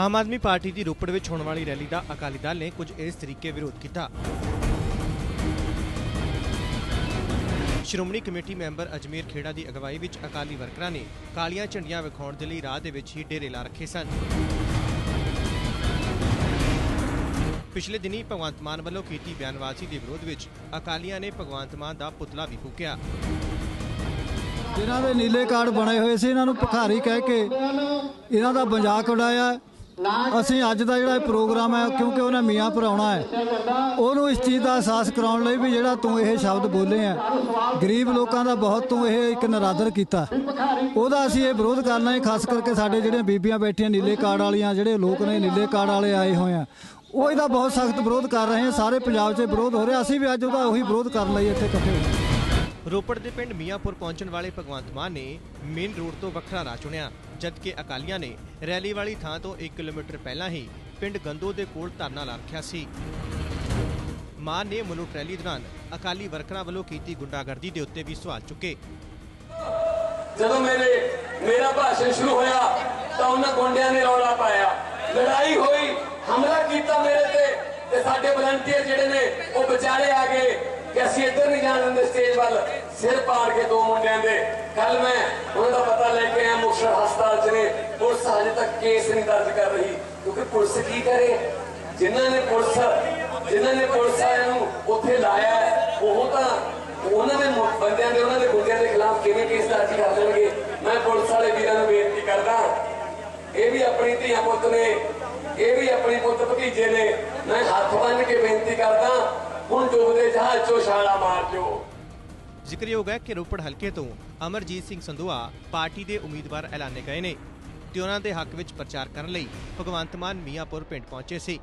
Aam Aadmi party ਦੀ ਰੋਪੜ ਵਿੱਚ ਹੋਣ ਵਾਲੀ ਰੈਲੀ ਦਾ ਅਕਾਲੀ ਦਲ ਨੇ ਕੁਝ ਇਸ ਤਰੀਕੇ ਵਿਰੋਧ ਕੀਤਾ। ਸ਼੍ਰੋਮਣੀ ਕਮੇਟੀ ਮੈਂਬਰ ਅਜਮੇਰ ਖੇੜਾ ਦੀ ਅਗਵਾਈ ਵਿੱਚ ਅਕਾਲੀ ਵਰਕਰਾਂ ਨੇ ਕਾਲੀਆਂ ਝੰਡੀਆਂ ਵਿਖਾਉਣ ਦੇ ਲਈ ਰਾਹ ਦੇ ਵਿੱਚ ਹੀ ਡੇਰੇ ਲਾ ਰੱਖੇ ਸਨ। ਪਿਛਲੇ ਦਿਨੀ ਭਗਵੰਤ ਮਾਨ ਵੱਲੋਂ ਕੀਤੀ ਬਿਆਨਬਾਜ਼ੀ ਦੇ ਵਿਰੋਧ ਵਿੱਚ ਅਕਾਲੀਆਂ ਨੇ ਭਗਵੰਤ ਮਾਨ ਦਾ ਪੁਤਲਾ ਵੀ ਫੂਕਿਆ। ਜਿਨ੍ਹਾਂ ਦੇ ਨੀਲੇ ਕਾਰਡ ਬਣੇ ਹੋਏ ਸੀ, ਇਹਨਾਂ ਨੂੰ ਭਖਾਰੀ ਕਹਿ ਕੇ ਇਹਨਾਂ ਦਾ ਮਜ਼ਾਕ ਉਡਾਇਆ। ਅਸੀਂ ਅੱਜ ਦਾ ਜਿਹੜਾ ਇਹ ਪ੍ਰੋਗਰਾਮ ਹੈ ਕਿਉਂਕਿ ਉਹਨੇ ਮੀਆਂ ਭਰਾਉਣਾ ਹੈ ਉਹਨੂੰ ਇਸ ਚੀਜ਼ ਦਾ ਅਹਿਸਾਸ ਕਰਾਉਣ ਲਈ ਵੀ ਜਿਹੜਾ ਤੂੰ ਇਹ ਸ਼ਬਦ ਬੋਲੇ ਆ ਗਰੀਬ ਲੋਕਾਂ ਦਾ ਬਹੁਤ ਤੂੰ ਇਹ ਇੱਕ ਨਰਾਦਰ ਕੀਤਾ। ਉਹਦਾ ਅਸੀਂ ਇਹ ਵਿਰੋਧ ਕਰਨਾ ਹੈ ਖਾਸ ਕਰਕੇ ਸਾਡੇ ਜਿਹੜੇ ਬੀਬੀਆਂ ਬੈਠੀਆਂ ਨੀਲੇ ਕਾਰਡ ਵਾਲੀਆਂ ਜਿਹੜੇ ਲੋਕ ਨੇ ਨੀਲੇ ਕਾਰਡ ਵਾਲੇ ਆਏ ਹੋਏ ਆ ਉਹ ਇਹਦਾ ਬਹੁਤ ਸਖਤ ਵਿਰੋਧ ਕਰ ਰਹੇ ਆ ਸਾਰੇ ਪੰਜਾਬ 'ਚ ਵਿਰੋਧ ਹੋ ਰਿਹਾ ਅਸੀਂ ਵੀ ਅੱਜ ਉਹਦਾ ਉਹੀ ਵਿਰੋਧ ਕਰਨ ਲਈ ਇੱਥੇ ਇਕੱਠੇ ਹੋਏ। ਰੋਪੜ ਦੇ ਪਿੰਡ ਮੀਆਂਪੁਰ ਪਹੁੰਚਣ ਵਾਲੇ ਭਗਵੰਤ ਮਾਨ ਨੇ ਮੇਨ ਰੋਡ ਤੋਂ ਵੱਖਰਾ ਰਾਹ ਚੁਣਿਆ। ਜਦਕਿ ਅਕਾਲੀਆਂ ਨੇ ਰੈਲੀ ਵਾਲੀ ਥਾਂ ਤੋਂ 1 ਕਿਲੋਮੀਟਰ ਪਹਿਲਾਂ ਹੀ ਪਿੰਡ ਗੰਦੋ ਦੇ ਕੋਲ ਧਰਨਾ ਲਾ ਰੱਖਿਆ ਸੀ। ਮਾਨ ਨੇ ਮਨੁੱਖ ਰੈਲੀ ਦੌਰਾਨ ਅਕਾਲੀ ਵਰਕਰਾਂ ਵੱਲੋਂ ਕੀਤੀ ਗੁੰਡਾਗਰਦੀ ਦੇ ਉੱਤੇ ਵੀ ਸਵਾਲ ਚੁੱਕੇ। ਜਦੋਂ ਮੇਰੇ ਮੇਰਾ ਭਾਸ਼ਣ ਸ਼ੁਰੂ ਹੋਇਆ ਤਾਂ ਉਹਨਾਂ ਗੁੰਡਿਆਂ ਨੇ ਰੌਲਾ ਪਾਇਆ। ਲੜਾਈ ਹੋਈ, ਹਮਲਾ ਕੀਤਾ ਮੇਰੇ ਤੇ ਤੇ ਸਾਡੇ ਵਲੰਟੀਅਰ ਜਿਹੜੇ ਨੇ, ਉਹ ਵਿਚਾਰੇ ਆ ਗਏ ਕਿ ਅਸੀਂ ਇੱਧਰ ਨਹੀਂ ਜਾਣ ਦਿੰਦੇ ਸਟੇਜ ਵੱਲ। ਸਿਰ ਪਾੜ ਕੇ ਦੋ ਮੁੰਡਿਆਂ ਦੇ। ਕੱਲ ਮੈਂ ਉਹਨਾਂ ਦਾ ਪਤਾ ਲੈ ਕੇ ਆਇਆ, ਮੁਕਤਸਰ ਪੁਲਿਸ ਹਜੇ ਤੱਕ ਕੇਸ ਨਹੀਂ ਦਰਜ ਕਰ ਰਹੀ, ਕਿਉਂਕਿ ਪੁਲਿਸ ਕੀ ਕਰੇ? ਜਿਨ੍ਹਾਂ ਨੇ ਪੁਲਿਸ, ਜਿਨ੍ਹਾਂ ਨੇ ਪੁਲਿਸ ਵਾਲਿਆਂ ਨੂੰ ਉੱਥੇ ਲਾਇਆ ਉਹ ਤਾਂ ਉਹਨਾਂ ਦੇ ਬੰਦਿਆਂ ਦੇ, ਉਹਨਾਂ ਦੇ ਗੁੰਡਿਆਂ ਦੇ ਖਿਲਾਫ ਕਿਵੇਂ ਕੇਸ ਦਰਜ ਕਰ ਦੇਣਗੇ? ਮੈਂ ਪੁਲਿਸ ਵਾਲੇ ਵੀਰਾਂ ਨੂੰ ਬੇਨਤੀ ਕਰਦਾ, ਇਹ ਵੀ ਆਪਣੀ ਧੀਆਂ ਪੁੱਤ ਨੇ, ਇਹ ਵੀ ਆਪਣੀ ਪੁੱਤ ਭਤੀਜੇ ਨੇ, ਮੈਂ ਹੱਥ ਬੰਨ ਕੇ ਬੇਨਤੀ ਕਰਦਾ, ਹੁਣ ਡੁੱਬਦੇ ਜਹਾਜ਼ ਚੋਂ ਛਾਲਾ ਮਾਰ ਦਿਓ। ਜ਼ਿਕਰਯੋਗ ਹੈ ਕਿ ਰੋਪੜ ਹਲਕੇ ਤੋਂ ਅਮਰਜੀਤ ਸਿੰਘ ਸੰਧੂਆ ਪਾਰਟੀ ਦੇ ਉਮੀਦਵਾਰ ਐਲਾਨੇ ਗਏ ਨੇ। ਤੇ ਉਹਨਾਂ ਦੇ ਹੱਕ ਵਿੱਚ ਪ੍ਰਚਾਰ ਕਰਨ ਲਈ ਭਗਵੰਤ ਮਾਨ ਮੀਆਂਪੁਰ ਪਿੰਡ ਪਹੁੰਚੇ ਸੀ।